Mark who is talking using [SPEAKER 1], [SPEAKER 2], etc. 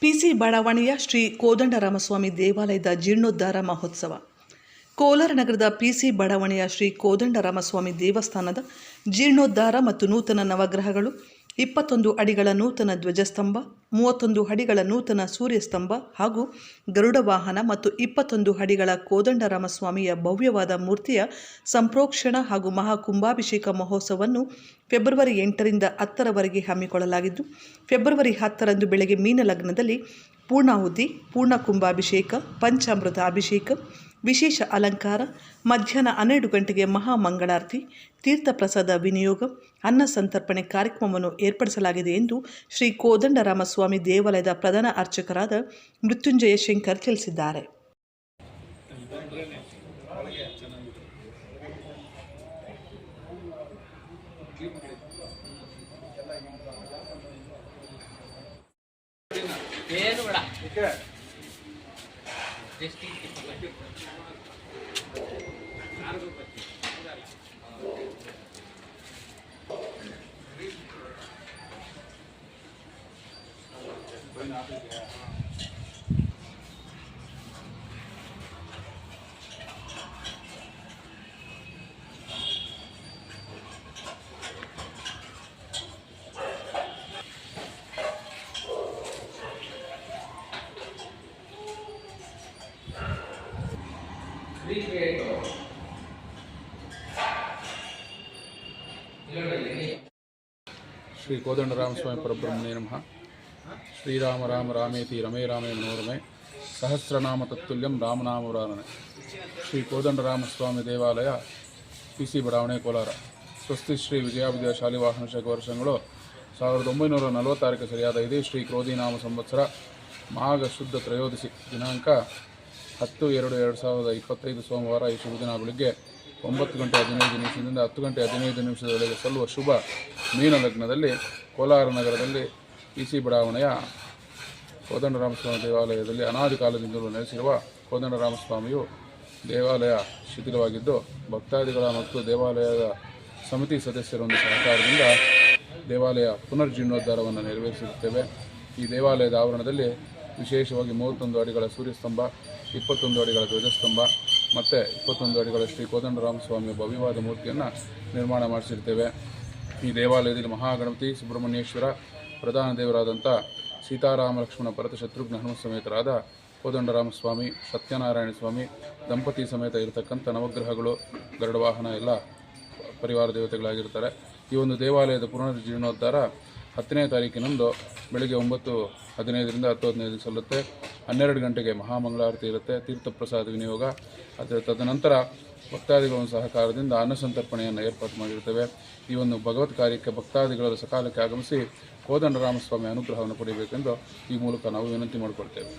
[SPEAKER 1] PC ಬಡಾವಣೆಯ ಶ್ರೀ ಕೋದಂಡರಾಮಸ್ವಾಮಿ ದೇವಾಲಯದ ಜೀರ್ಣೋದ್ಧಾರ ಮಹೋತ್ಸವ. ಕೋಲಾರ ನಗರದ ಪಿಸಿ ಬಡಾವಣೆಯ ಶ್ರೀ ಕೋದಂಡರಾಮಸ್ವಾಮಿ ದೇವಸ್ಥಾನದ ಜೀರ್ಣೋದ್ಧಾರ ಮತ್ತು ನೂತನ ನವಗ್ರಹಗಳು ಇಪ್ಪತ್ತೊಂದು ಅಡಿಗಳ ನೂತನ ಧ್ವಜಸ್ತಂಭ, ಮೂವತ್ತೊಂದು ಅಡಿಗಳ ನೂತನ ಸೂರ್ಯಸ್ತಂಭ ಹಾಗೂ ಗರುಡ ವಾಹನ ಮತ್ತು ಇಪ್ಪತ್ತೊಂದು ಅಡಿಗಳ ಕೋದಂಡರಾಮಸ್ವಾಮಿಯ ಭವ್ಯವಾದ ಮೂರ್ತಿಯ ಸಂಪ್ರೋಕ್ಷಣ ಹಾಗೂ ಮಹಾಕುಂಭಾಭಿಷೇಕ ಮಹೋತ್ಸವವನ್ನು ಫೆಬ್ರವರಿ ಎಂಟರಿಂದ ಹತ್ತರವರೆಗೆ ಹಮ್ಮಿಕೊಳ್ಳಲಾಗಿದ್ದು, ಫೆಬ್ರವರಿ ಹತ್ತರಂದು ಬೆಳಗ್ಗೆ ಮೀನಲಗ್ನದಲ್ಲಿ ಪೂರ್ಣಾಹುತಿ ಪೂರ್ಣ ಕುಂಭಾಭಿಷೇಕ ಪಂಚಾಮೃತ ಅಭಿಷೇಕ ವಿಶೇಷ ಅಲಂಕಾರ, ಮಧ್ಯಾಹ್ನ ಹನ್ನೆರಡು ಗಂಟೆಗೆ ಮಹಾಮಂಗಳಾರತಿ, ತೀರ್ಥಪ್ರಸಾದ ವಿನಿಯೋಗ, ಅನ್ನ ಸಂತರ್ಪಣೆ ಕಾರ್ಯಕ್ರಮವನ್ನು ಏರ್ಪಡಿಸಲಾಗಿದೆ ಎಂದು ಶ್ರೀ ಕೋದಂಡರಾಮಸ್ವಾಮಿ ದೇವಾಲಯದ ಪ್ರಧಾನ ಅರ್ಚಕರಾದ ಮೃತ್ಯುಂಜಯ ಶಂಕರ್ ತಿಳಿಸಿದ್ದಾರೆ.
[SPEAKER 2] ಏನು कोई ना
[SPEAKER 3] ಶ್ರೀ ಕೋದಂಡರಾಮಸ್ವಾಮಿ ಪರಬ್ರಹ್ಮಣೇ ನಮಃ ಶ್ರೀರಾಮ ರಾಮ ರಾಮೇತಿ ರಮೇ ರಾಮೇ ಮನೋರಮೆ ಸಹಸ್ರನಾಮ ತತ್ತುಲ್ಯಂ ರಾಮನಾಮರಾರಣೆ ಶ್ರೀ ಕೋದಂಡರಾಮಸ್ವಾಮಿ ದೇವಾಲಯ ಪಿ ಸಿ ಬಡಾವಣೆ ಕೋಲಾರ ಸ್ವಸ್ತಿ ಶ್ರೀ ವಿಜಯಾಭಿಜಯ ಶಾಲಿವಾಹನ ಶಕ ವರ್ಷಗಳು ಸಾವಿರದ ಒಂಬೈನೂರ ನಲವತ್ತಾರಕ್ಕೆ ಸರಿಯಾದ ಇದೇ ಶ್ರೀ ಕ್ರೋಧಿನಾಮ ಸಂವತ್ಸರ ಮಾಘ ಶುದ್ಧ ತ್ರಯೋದಶಿ ದಿನಾಂಕ ಹತ್ತು ಎರಡು ಎರಡು ಸಾವಿರದ ಇಪ್ಪತ್ತೈದು ಸೋಮವಾರ ಈ ಶುಭ ದಿನ ಬೆಳಿಗ್ಗೆ ಒಂಬತ್ತು ಗಂಟೆ ಹದಿನೈದು ನಿಮಿಷದಿಂದ ಹತ್ತು ಗಂಟೆ ಹದಿನೈದು ನಿಮಿಷದೊಳಗೆ ಸಲ್ಲುವ ಶುಭ ಮೀನ ಲಗ್ನದಲ್ಲಿ ಕೋಲಾರ ನಗರದಲ್ಲಿ ಪಿ ಸಿ ಬಡಾವಣೆಯ ಕೋದಂಡರಾಮಸ್ವಾಮಿ ದೇವಾಲಯದಲ್ಲಿ ಅನಾದಿ ಕಾಲದಿಂದಲೂ ನೆಲೆಸಿರುವ ಕೋದಂಡರಾಮಸ್ವಾಮಿಯು ದೇವಾಲಯ ಶಿಥಿಲವಾಗಿದ್ದು, ಭಕ್ತಾದಿಗಳ ಮತ್ತು ದೇವಾಲಯದ ಸಮಿತಿ ಸದಸ್ಯರೊಂದು ಸಹಕಾರದಿಂದ ದೇವಾಲಯ ಪುನರ್ಜೀರ್ಣೋದ್ಧಾರವನ್ನು ನೆರವೇರಿಸುತ್ತೇವೆ. ಈ ದೇವಾಲಯದ ಆವರಣದಲ್ಲಿ ವಿಶೇಷವಾಗಿ ಮೂವತ್ತೊಂದು ಅಡಿಗಳ ಸೂರ್ಯಸ್ತಂಭ ಇಪ್ಪತ್ತೊಂದು ಅಡಿಗಳ ಧ್ವಜಸ್ತಂಭ ಮತ್ತು ಇಪ್ಪತ್ತೊಂದು ಅಡಿಗಳ ಶ್ರೀ ಕೋದಂಡರಾಮಸ್ವಾಮಿಯ ಭವ್ಯವಾದ ಮೂರ್ತಿಯನ್ನು ನಿರ್ಮಾಣ ಮಾಡಿಸಿರ್ತೇವೆ. ಈ ದೇವಾಲಯದಲ್ಲಿ ಮಹಾಗಣಪತಿ ಸುಬ್ರಹ್ಮಣ್ಯೇಶ್ವರ ಪ್ರಧಾನ ದೇವರಾದಂಥ ಸೀತಾರಾಮ ಲಕ್ಷ್ಮಣ ಭರತ ಶತ್ರುಘ್ನ ಹನುಮ ಸಮೇತರಾದ ಕೋದಂಡರಾಮಸ್ವಾಮಿ ಸತ್ಯನಾರಾಯಣ ಸ್ವಾಮಿ, ದಂಪತಿ ಸಮೇತ ಇರತಕ್ಕಂಥ ನವಗ್ರಹಗಳು, ಗರುಡ ವಾಹನ ಎಲ್ಲ ಪರಿವಾರ ದೇವತೆಗಳಾಗಿರ್ತಾರೆ ಈ ಒಂದು ದೇವಾಲಯದ ಪುನರ್ಜೀರ್ಣೋದ್ಧಾರ ಹತ್ತನೇ ತಾರೀಕಿನಂದು ಬೆಳಗ್ಗೆ ಒಂಬತ್ತು ಹದಿನೈದರಿಂದ ಹತ್ತು ಹದಿನೈದು ಸಲ್ಲುತ್ತೆ. ಹನ್ನೆರಡು ಗಂಟೆಗೆ ಮಹಾಮಂಗಳಾರತಿ ಇರುತ್ತೆ, ತೀರ್ಥಪ್ರಸಾದ ವಿನಿಯೋಗ. ಅದರ ತದನಂತರ ಭಕ್ತಾದಿಗಳ ಸಹಕಾರದಿಂದ ಅನ್ನಸಂತರ್ಪಣೆಯನ್ನು ಏರ್ಪಾಡು ಮಾಡಿರ್ತೇವೆ. ಈ ಒಂದು ಭಗವತ್ ಕಾರ್ಯಕ್ಕೆ ಭಕ್ತಾದಿಗಳ ಸಕಾಲಕ್ಕೆ ಆಗಮಿಸಿ ಕೋದಂಡರಾಮಸ್ವಾಮಿ ಅನುಗ್ರಹವನ್ನು ಪಡೆಯಬೇಕೆಂದು ಈ ಮೂಲಕ ನಾವು ವಿನಂತಿ ಮಾಡಿಕೊಳ್ತೇವೆ.